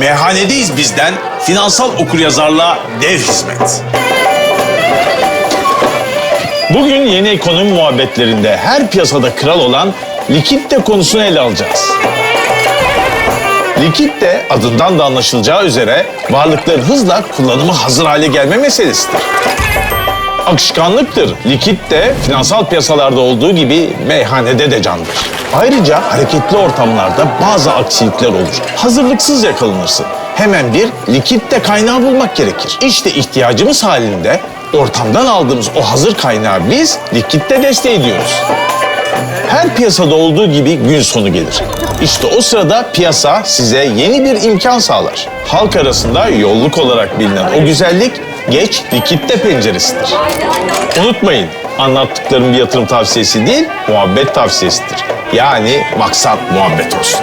Meyhanedeyiz bizden finansal okuryazarlığa dev hizmet. Bugün yeni ekonomi muhabbetlerinde her piyasada kral olan likitte konusunu ele alacağız. Likitte adından da anlaşılacağı üzere varlıkların hızla kullanıma hazır hale gelme meselesidir. Akışkanlıktır. Likit de finansal piyasalarda olduğu gibi meyhanede de candır. Ayrıca hareketli ortamlarda bazı aksilikler olur. Hazırlıksız yakalanırsın. Hemen bir likitte kaynağı bulmak gerekir. İşte ihtiyacımız halinde ortamdan aldığımız o hazır kaynağı biz likitte desteği ediyoruz. Her piyasada olduğu gibi gün sonu gelir. İşte o sırada piyasa size yeni bir imkan sağlar. Halk arasında yolluk olarak bilinen o güzellik geç likitte penceresidir. Unutmayın, anlattıklarım bir yatırım tavsiyesi değil, muhabbet tavsiyesidir. Yani maksat muhabbet olsun.